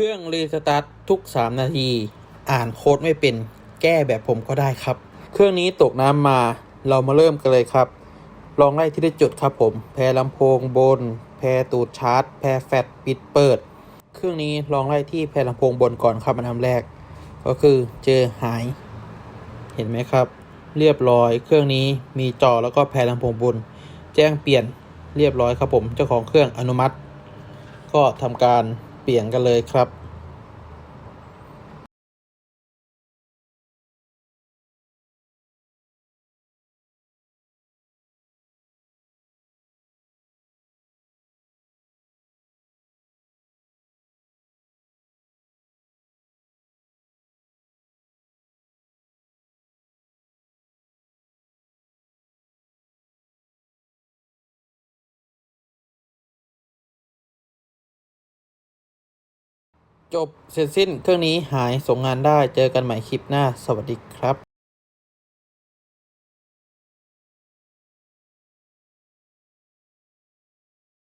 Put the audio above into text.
ครื่องรีสตาร์ททุก 3 นาที อ่านโค้ดไม่เป็นแก้แบบผมก็ได้ครับ เครื่องนี้ตกน้ำมาเรามาเริ่มกันเลยครับ ลองไล่ที่ได้จุดครับผม แพรลำโพงบน แพรตูดชาร์จ แพรแฟลชปิดเปิด เครื่องนี้ลองไล่ที่แพรลำโพงบนก่อนครับอันดับแรก ก็คือเจอหาย เห็นไหมครับ เรียบร้อยเครื่องนี้มีจอแล้วก็แพรลำโพงบน แจ้งเปลี่ยนเรียบร้อยครับผม เจ้าของเครื่องอนุมัติ ก็ทำการ ลี่ยนกันเลยครับ จบเสร็จสิ้นเครื่องนี้หายส่งงานได้เจอกันใหม่คลิปหน้า สวัสดีครับ